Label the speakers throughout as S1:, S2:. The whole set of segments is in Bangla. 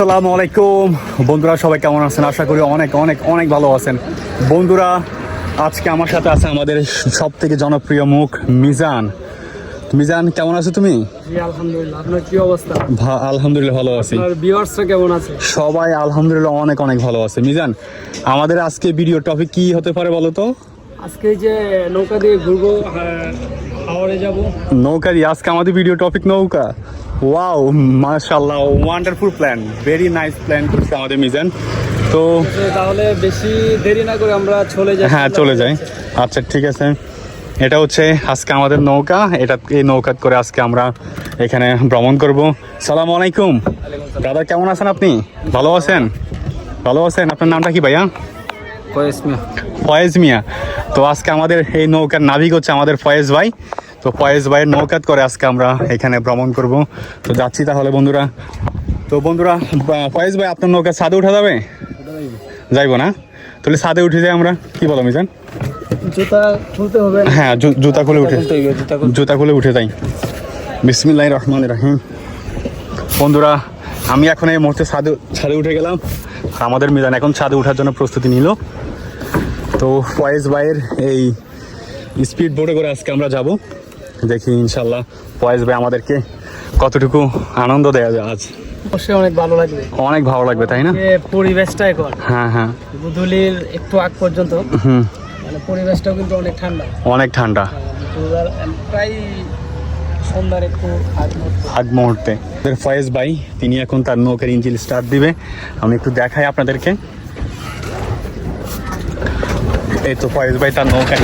S1: আসসালামু আলাইকুম। বন্ধুরা সবাই কেমন আছেন? আশা করি অনেক অনেক অনেক ভালো আছেন। বন্ধুরা আজকে আমার সাথে আছে আমাদের সব থেকে জনপ্রিয় মুখ মিজান। মিজান কেমন আছো তুমি?
S2: আলহামদুলিল্লাহ। আপনার কি অবস্থা?
S1: আলহামদুলিল্লাহ ভালো আছি।
S2: ভিউয়ার্সরা কেমন আছে?
S1: সবাই আলহামদুলিল্লাহ অনেক অনেক ভালো আছে। মিজান আমাদের আজকে ভিডিও টপিক কি হতে পারে বলো তো?
S2: আজকে যে নৌকা দিয়ে ঘুরবো আহ, হাওড়ে যাব।
S1: নৌকা দিয়ে আজকে আমাদের ভিডিও টপিক নৌকা। ওয়াও মাশাল্লাহ wonderful plan very nice plan করছে আমাদের মিজান। তো
S2: তাহলে বেশি দেরি না করে আমরা চলে যাই।
S1: হ্যাঁ চলে যাই। আচ্ছা ঠিক আছে। এটা হচ্ছে আজকে আমাদের নৌকা। এটা এই নৌকা করে আজকে আমরা এখানে ভ্রমণ করব। সালাম আলাইকুম। দাদা কেমন আছেন আপনি? ভালো আছেন? ভালো আছেন? আপনার নামটা কি ভাইয়া? ফয়েজ মিয়া। তো আজকে আমাদের এই নৌকার নাবিক হচ্ছে আমাদের ফয়েজ ভাই। তো ফয়েজ ভাইয়ের নৌকাত করে আজকে আমরা এখানে ভ্রমণ করব। তো যাচ্ছি তাহলে বন্ধুরা। তো বন্ধুরা ফয়েজ ভাই আপনার নৌকা ছাদে উঠা যাবে? যাইবো না? তাহলে ছাদে উঠে যাই আমরা। কি বলো মিজান?
S2: জুতা খুলতে হবে।
S1: হ্যাঁ জুতা খুলে উঠে।
S2: জুতা
S1: খুলে উঠে যাই। বিসমিল্লাহ রহমান রাহিম। বন্ধুরা আমি এখন এই মুহূর্তে ছাদে ছাদে উঠে গেলাম। আমাদের মিজান এখন ছাদে ওঠার জন্য প্রস্তুতি নিল। তো ফয়েজ ভাইয়ের এই স্পিড বোটে করে আজকে আমরা যাব। দেখি ইনশাল্লাহ ফয়েজ ভাই আমাদেরকে কতটুকু আনন্দ দেওয়া যায় আজ।
S2: অবশ্যই অনেক ভালো লাগবে।
S1: অনেক ভালো লাগবে তাই না?
S2: পরিবেশটা এখন
S1: হ্যাঁ হ্যাঁ।
S2: গুধুলির একটু আগ পর্যন্ত
S1: হুম।
S2: মানে পরিবেশটাও কিন্তু অনেক ঠান্ডা।
S1: অনেক ঠান্ডা।
S2: আহ, প্রায় সন্ধ্যার একটু আগ মুহূর্তে।
S1: ফয়েজ ভাই তিনি এখন তার নৌকার ইঞ্জিন স্টার্ট দিবে। আমি একটু দেখাই আপনাদেরকে। এই তো ফয়েজ ভাই তার নৌকা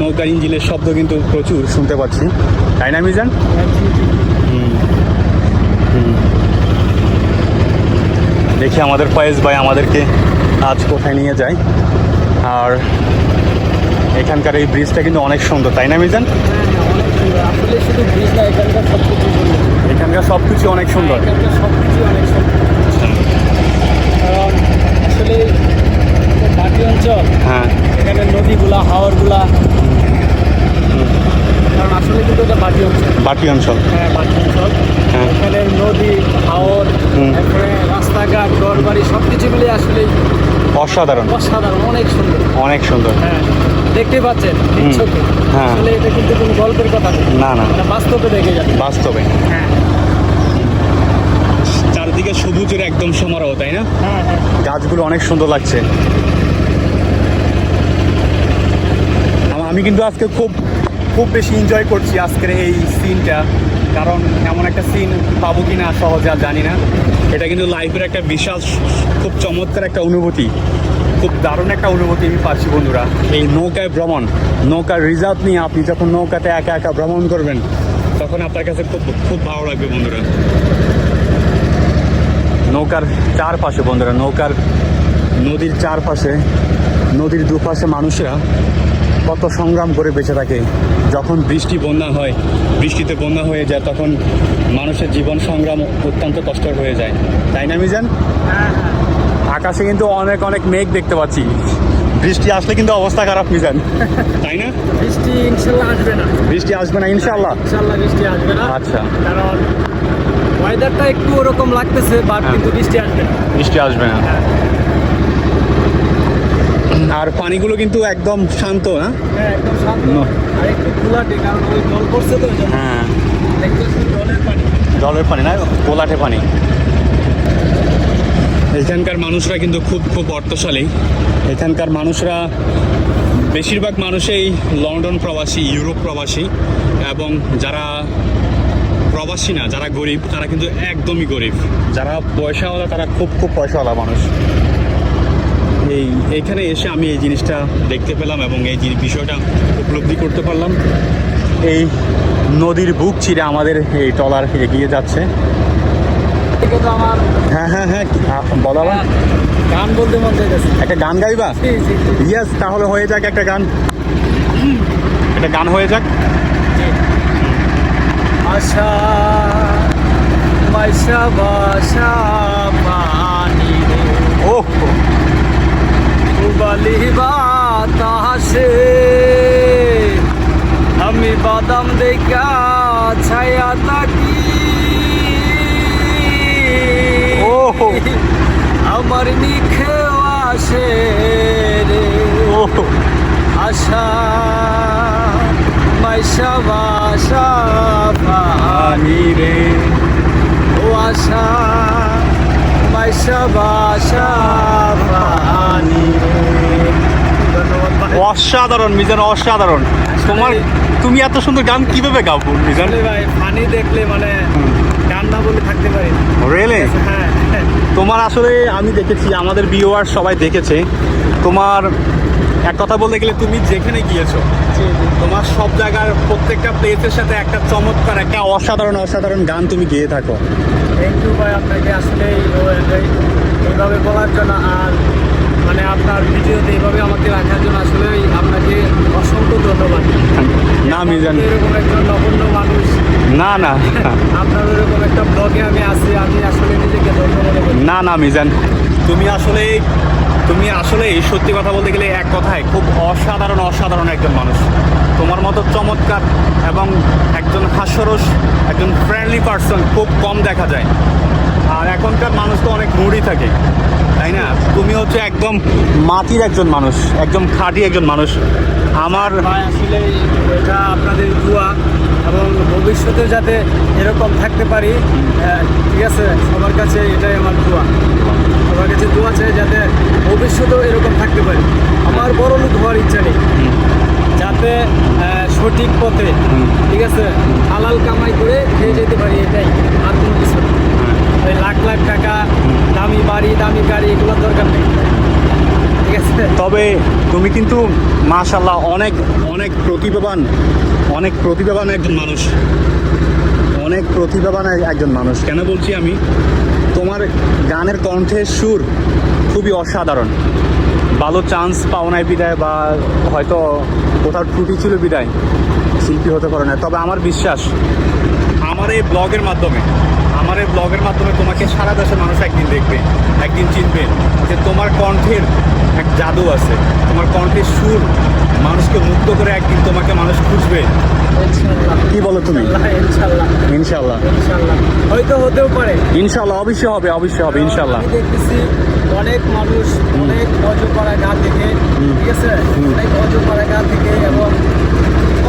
S1: নৌকার ইঞ্জিনের শব্দ কিন্তু প্রচুর, শুনতে পাচ্ছি। তাই না, মিজান? দেখি আমাদের ফয়েজ ভাই আমাদেরকে আজ কোথায় নিয়ে যায়। আর এখানকার এই ব্রিজটা কিন্তু অনেক সুন্দর তাই না মিজান?
S2: এখানকার সব কিছু
S1: অনেক সুন্দর।
S2: সব কিছু অনেক সুন্দর আসলে বাকি অঞ্চল
S1: হ্যাঁ।
S2: এখানে নদীগুলা হাওরগুলা কারণ আসলে কিন্তু এটা বাটি অঞ্চল।
S1: বাটি অঞ্চল
S2: হ্যাঁ। বাটি অঞ্চল
S1: হ্যাঁ।
S2: এখানে নদী হাওর তারপরে রাস্তাঘাট ঘর বাড়ি সব কিছু মিলে আসলে
S1: অসাধারণ।
S2: অসাধারণ অনেক সুন্দর।
S1: অনেক সুন্দর।
S2: হ্যাঁ। দেখতে পাচ্ছেন নিচ্ছকে
S1: হ্যাঁ।
S2: আসলে এটা কিন্তু কোনো গল্পের কথা না।
S1: না
S2: বাস্তবে দেখে যাবে।
S1: বাস্তবে।
S2: হ্যাঁ।
S1: চারদিকে সবুজের একদম সমারোহ তাই না?
S2: হ্যাঁ হ্যাঁ।
S1: গাছগুলো অনেক সুন্দর লাগছে। আম- আমি কিন্তু আজকে খুব খুব বেশি এনজয় করছি আজকের এই সিনটা কারণ এমন একটা সিন পাবো কি না সহজে আর জানি না। এটা কিন্তু লাইফের একটা বিশাল খুব চমৎকার একটা অনুভূতি। খুব দারুণ একটা অনুভূতি আমি পাচ্ছি, বন্ধুরা। এই নৌকায় ভ্রমণ, নৌকার রিজার্ভ নিয়ে আপনি যখন নৌকাতে একা একা ভ্রমণ করবেন, তখন আপনার কাছে খুব খুব ভালো লাগবে, বন্ধুরা। নৌকার চারপাশে, বন্ধুরা, নৌকার নদীর চারপাশে, নদীর দুপাশে মানুষরা কত সংগ্রাম করে বেঁচে থাকে। যখন বৃষ্টি, বন্যা হয়, বৃষ্টিতে বন্যা হয়ে যায়, তখন মানুষের জীবন সংগ্রাম অত্যন্ত কষ্ট হয়ে যায়। তাই না, মিজান?
S2: হ্যাঁ হ্যাঁ।
S1: আকাশে কিন্তু অনেক অনেক মেঘ দেখতে পাচ্ছি। বৃষ্টি আসলে কিন্তু অবস্থা খারাপ মিজান। তাই না?
S2: বৃষ্টি ইনশাল্লাহ আসবে না।
S1: বৃষ্টি আসবে না ইনশাল্লাহ।
S2: ইনশাল্লাহ বৃষ্টি আসবে না।
S1: আচ্ছা।
S2: কারণ ওয়েদারটা একটু ওরকম লাগতেছে বাট
S1: হ্যাঁ।
S2: কিন্তু বৃষ্টি আসবে না।
S1: বৃষ্টি আসবে না।
S2: হ্যাঁ।
S1: আর পানিগুলো কিন্তু একদম শান্ত না?
S2: হ্যাঁ একদম শান্ত।
S1: না।
S2: আর একটু কুলাটে কারণ ওই জল পড়ছে তো।
S1: হ্যাঁ।
S2: দেখতেছি জলের পানি।
S1: জলের পানি না গোলাটে পানি। এখানকার মানুষরা কিন্তু খুব খুব অর্থশালী। এখানকার মানুষরা বেশিরভাগ মানুষই লন্ডন প্রবাসী, ইউরোপ প্রবাসী এবং যারা প্রবাসী না, যারা গরিব, তারা কিন্তু একদমই গরিব। যারা পয়সাওয়ালা, তারা খুব খুব পয়সাওয়ালা মানুষ। এই এইখানে এসে আমি এই জিনিসটা দেখতে পেলাম এবং এই জিনিস- বিষয়টা উপলব্ধি করতে পারলাম। এই নদীর বুক চিরে আমাদের এই ট্রলার এগিয়ে যাচ্ছে।
S2: থেকে তো আমার
S1: হ্যাঁ হ্যাঁ হ্যাঁ বলো আবার।
S2: গান বলতে মন চাইতেছে।
S1: একটা গান গাইবা? ইয়েস তাহলে হয়ে যাক একটা গান। একটা গান হয়ে যাক।
S2: আশা বাসা বাসা পানি
S1: ও বালি বাতাসে আমি
S2: বাদাম দেখা ছায়া তাকি আমার নিখে আসে রে
S1: ও
S2: আশা। মাইশা বাসা
S1: পানি রে।
S2: ও আশা। মাইশা বাসা পানি।
S1: অসাধারণ মিজান অসাধারণ। তোমার তুমি এত সুন্দর গান কীভাবে গাবো মিজান?
S2: ভাই পানি দেখলে মানে গান না বলে থাকতে পারি।
S1: রেলে
S2: হ্যাঁ।
S1: তোমার আসলে আমি দেখেছি আমাদের ভিউয়ার সবাই দেখেছে তোমার এক কথা বলতে গেলে তুমি যেখানে গিয়েছো। তোমার সব জায়গার প্রত্যেকটা প্লেসের সাথে একটা চমৎকার একটা অসাধারণ অসাধারণ গান তুমি গেয়ে থাকো
S2: থ্যাংক ইউ ভাই আপনাকে আসলে এইভাবে বলার জন্য আর মানে আপনার ভিডিওতে এইভাবে আমাকে রাখার জন্য আসলে আপনাকে অসংখ্য ধন্যবাদ।
S1: না মিজান
S2: এরকম একজন নগণ্য মানুষ।
S1: না না।
S2: আপনার এরকম একটা ব্লগে আমি আছি আমি আসলে নিজেকে ধন্য মনে
S1: না না মিজান তুমি আসলে তুমি আসলে সত্যি কথা বলতে গেলে এক কথায় খুব অসাধারণ অসাধারণ একজন মানুষ। তোমার মতো চমৎকার এবং একজন হাস্যরস একজন ফ্রেন্ডলি পার্সন খুব কম দেখা যায়। আর এখনকার মানুষ তো অনেক মুড়ি থাকে। তাই না? তুমি হচ্ছে একদম মাটির একজন মানুষ একদম খাঁটি একজন মানুষ। আমার
S2: আসলে এটা আপনাদের দোয়া এবং ভবিষ্যতে যাতে এরকম থাকতে পারি ঠিক আছে? সবার কাছে এটাই আমার দোয়া। সবার কাছে দোয়া চাই যাতে ভবিষ্যতেও এরকম থাকতে পারি। আমার বড় লোক হওয়ার ইচ্ছা নেই। যাতে সঠিক পথে ঠিক আছে? হালাল কামাই করে খেয়ে যেতে পারি এটাই। আর কোনো কিছু লাখ লাখ টাকা, দামি বাড়ি, দামি গাড়ি, এগুলোর দরকার নেই। ঠিক আছে?
S1: তবে তুমি কিন্তু মাশাল্লাহ অনেক অনেক প্রতিভাবান অনেক প্রতিভাবান একজন মানুষ। অনেক প্রতিভাবান একজন মানুষ। কেন বলছি আমি? তোমার গানের কণ্ঠের সুর খুবই অসাধারণ। ভালো চান্স পাও নাই বিদায় বা হয়তো কোথাও ত্রুটি ছিল বিদায়, শিল্পী হতে পারে না তবে আমার বিশ্বাস, আমার এই ব্লগের মাধ্যমে আমার এই ব্লগের মাধ্যমে তোমাকে সারা দেশের মানুষ একদিন দেখবে একদিন চিনবে যে তোমার কণ্ঠের এক জাদু আছে তোমার কণ্ঠের সুর মানুষকে মুক্ত করে একদিন তোমাকে মানুষ খুঁজবে। কি বলো তুমি?
S2: ইনশাল্লাহ হয়তো হতেও পারে।
S1: ইনশাল্লাহ অবশ্যই হবে অবশ্যই হবে ইনশাল্লাহ
S2: দেখতেছি অনেক মানুষ অনেক অজপাড়া গা থেকে ঠিক আছে? অনেক অজপাড়া গা থেকে এবং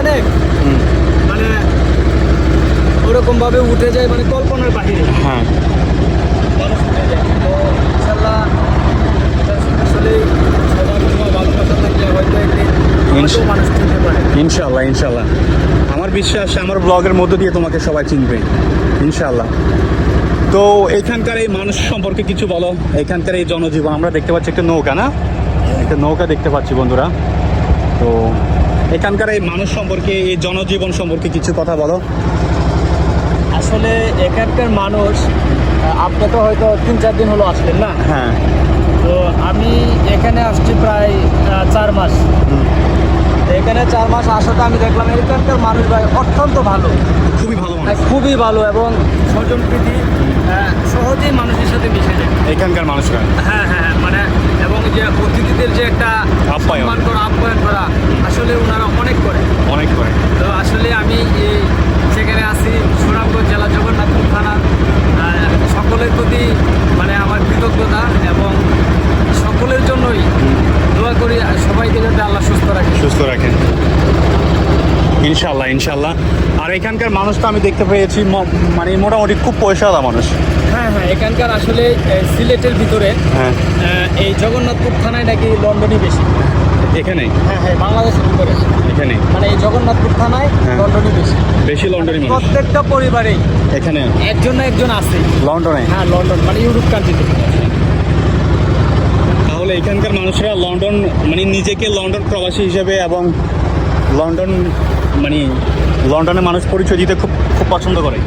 S2: অনেক মানে ওরকম ভাবে উঠে যায় মানে কল্পনার বাহিরে।
S1: হ্যাঁ।
S2: ইনশাল্লাহ
S1: ইনশাল্লাহ আমার বিশ্বাস, আমার ব্লগের মধ্য দিয়ে তোমাকে সবাই চিনবে। ইনশাল্লাহ তো এখানকার এই মানুষ সম্পর্কে কিছু বলো। এখানকার এই জনজীবন, আমরা দেখতে পাচ্ছি একটা নৌকা, না? একটা নৌকা দেখতে পাচ্ছি, বন্ধুরা। তো এখানকার এই মানুষ সম্পর্কে, এই জনজীবন সম্পর্কে কিছু কথা বলো।
S2: আসলে এখানকার মানুষ আপনি তো হয়তো তিন চার দিন হলো আসলেন না?
S1: হ্যাঁ।
S2: তো আমি এখানে আসছি প্রায় চার মাস। এখানে চার মাস আসাতে আমি দেখলাম এখানকার মানুষ ভাই অত্যন্ত ভালো।
S1: খুবই ভালো
S2: খুবই ভালো এবং স্বজনপ্রীতি আহ, সহজেই মানুষের সাথে মিশে যায়।
S1: এখানকার মানুষরা।
S2: হ্যাঁ হ্যাঁ হ্যাঁ, মানে এবং যে অতিথিদের যে একটা
S1: আপ্যায়ন।
S2: করা আপ্যায়ন করা আসলে ওনারা অনেক করে।
S1: অনেক করে।
S2: তো আসলে আমি এই সেখানে আছি সুনামগঞ্জ জেলা জগন্নাথপুর থানা। সকলের প্রতি মানে আমার কৃতজ্ঞতা এবং সকলের জন্যই দোয়া করি সবাইকে যাতে আল্লাহ সুস্থ রাখে।
S1: সুস্থ রাখেন। ইনশাল্লাহ ইনশাল্লাহ আর এখানকার মানুষ তো আমি দেখতে পেয়েছি মানে মোটামুটি খুব পয়সাওয়ালা মানুষ।
S2: হ্যাঁ হ্যাঁ এখানকার আসলে সিলেটের ভিতরে
S1: হ্যাঁ।
S2: এই জগন্নাথপুর থানায় নাকি লন্ডনই বেশি।
S1: এখানে
S2: হ্যাঁ হ্যাঁ বাংলাদেশের ভিতরে
S1: এখানে
S2: মানে এই জগন্নাথপুর থানায়
S1: হ্যাঁ।
S2: লন্ডনই বেশি।
S1: বেশি লন্ডনি
S2: প্রত্যেকটা পরিবারেই।
S1: এখানে?
S2: একজন না একজন আছে।
S1: লন্ডনে?
S2: হ্যাঁ লন্ডন মানে ইউরোপ কান্ট্রিতে
S1: তাহলে এখানকার মানুষরা লন্ডন মানে নিজেকে লন্ডন প্রবাসী হিসেবে এবং লন্ডন মানে লন্ডনের মানুষ পরিচয় দিতে খুব খুব পছন্দ করে।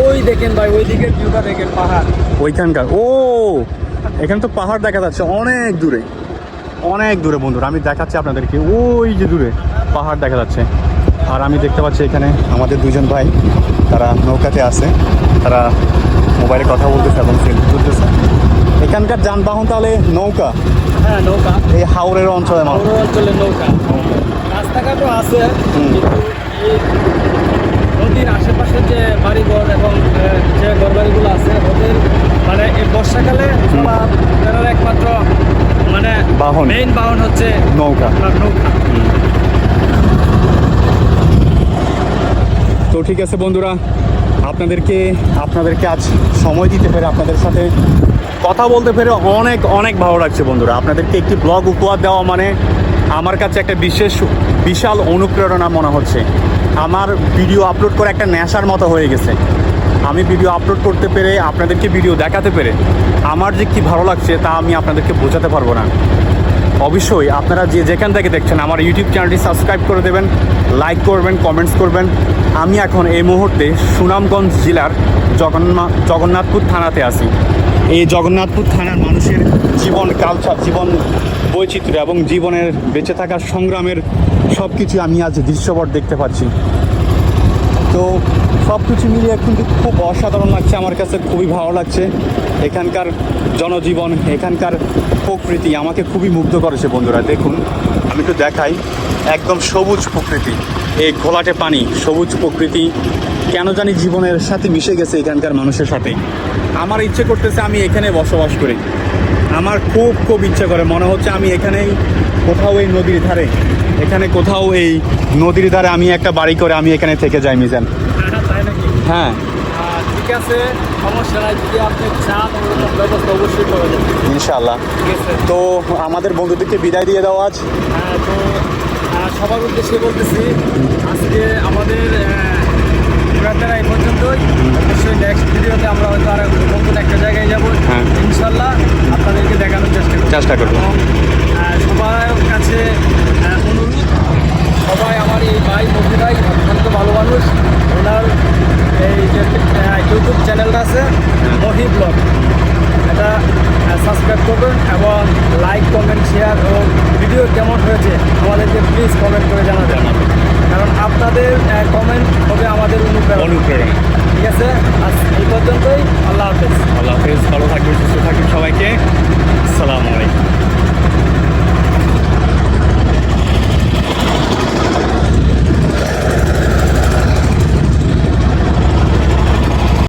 S2: ওই দেখেন ভাই ওই দিকের ভিউটা দেখেন পাহাড়।
S1: ওইখানকার? ও! এখানে তো পাহাড় দেখা যাচ্ছে অনেক দূরে। অনেক দূরে বন্ধুরা আমি দেখাচ্ছি আপনাদেরকে ওই যে দূরে পাহাড় দেখা যাচ্ছে। আর আমি দেখতে পাচ্ছি এখানে আমাদের দুজন ভাই তারা নৌকাতে আছে তারা মোবাইলে কথা বলতেছে এবং সেলফি তুলতেছে। এখানকার যানবাহন তাহলে নৌকা?
S2: হ্যাঁ নৌকা।
S1: এই হাওড়ের অঞ্চলে
S2: অঞ্চলের নৌকা। রাস্তাঘাটও আছে এই নদীর আশেপাশে যে বাড়িঘর এবং যে ঘরবাড়িগুলো আছে ওদের মানে এই বর্ষাকালে একমাত্র মানে
S1: বাহন।
S2: মেইন বাহন হচ্ছে
S1: নৌকা। তো ঠিক আছে বন্ধুরা আপনাদেরকে আপনাদেরকে আজ সময় দিতে পেরে আপনাদের সাথে কথা বলতে পেরে অনেক অনেক ভালো লাগছে বন্ধুরা। আপনাদেরকে একটি ব্লগ উপহার দেওয়া মানে আমার কাছে একটা বিশেষ বিশাল অনুপ্রেরণা মনে হচ্ছে। আমার ভিডিও আপলোড করে একটা নেশার মতো হয়ে গেছে। আমি ভিডিও আপলোড করতে পেরে, আপনাদেরকে ভিডিও দেখাতে পেরে, আমার যে কী ভালো লাগছে তা আমি আপনাদেরকে বোঝাতে পারব না। অবশ্যই আপনারা যে যেখান থেকে দেখছেন আমার ইউটিউব চ্যানেলটি সাবস্ক্রাইব করে দেবেন লাইক করবেন কমেন্টস করবেন। আমি এখন এই মুহূর্তে সুনামগঞ্জ জেলার জগন্নাথ জগন্নাথপুর থানাতে আছি। এই জগন্নাথপুর থানার মানুষের জীবন কালচার জীবন বৈচিত্র্য এবং জীবনের বেঁচে থাকার সংগ্রামের সব কিছু আমি আজ দৃশ্যপট দেখতে পাচ্ছি। তো সব কিছু মিলিয়ে কিন্তু খুব অসাধারণ লাগছে, আমার কাছে খুবই ভালো লাগছে। এখানকার জনজীবন, এখানকার প্রকৃতি আমাকে খুবই মুগ্ধ করেছে বন্ধুরা। দেখুন, আমি একটু দেখাই, একদম সবুজ প্রকৃতি। এই ঘোলাটে পানি, সবুজ প্রকৃতি, কেন জানি জীবনের সাথে মিশে গেছে এখানকার মানুষের সাথে। আমার ইচ্ছে করতেছে আমি এখানে বসবাস করি। আমার খুব খুব ইচ্ছে করে। মনে হচ্ছে আমি এখানেই কোথাও এই নদীর ধারে এখানে কোথাও এই নদীর ধারে আমি একটা বাড়ি করে আমি এখানে থেকে যাই মিজান।
S2: হ্যাঁ,
S1: হ্যাঁ
S2: ঠিক আছে সমস্যা নাই যদি আপনি চান ব্যবস্থা অবশ্যই করে দেবেন।
S1: ইনশাল্লাহ তো আমাদের বন্ধুদেরকে বিদায় দিয়ে দাও আজ।
S2: হ্যাঁ, তো সবার উদ্দেশ্যে বলতেছি আজকে আমাদের ঘোরাফেরা এই পর্যন্তই অবশ্যই নেক্সট ভিডিওতে আমরা হয়তো আর নতুন একটা জায়গায় যাব
S1: হ্যাঁ।
S2: ইনশাল্লাহ আপনাদেরকে দেখানোর চেষ্টা করব। সবার কাছে অনুরোধ, সবাই আমার এই ভাই ভাই, অত্যন্ত ভালো মানুষ। ওনার এই যে ইউটিউব চ্যানেলটা আছে, মহি ব্লগ। এটা সাবস্ক্রাইব করবেন এবং লাইক কমেন্ট শেয়ার ও ভিডিও কেমন হয়েছে আমাদেরকে প্লিজ কমেন্ট করে জানাবেন। কারণ আপনাদের কমেন্ট হবে আমাদের অনুপ্রেরণা।
S1: অনুপ্রেরণা।
S2: ঠিক আছে? আজ এই পর্যন্তই আল্লাহ হাফেজ।
S1: আল্লাহ হাফেজ ভালো থাকবেন সুস্থ থাকবেন সবাইকে।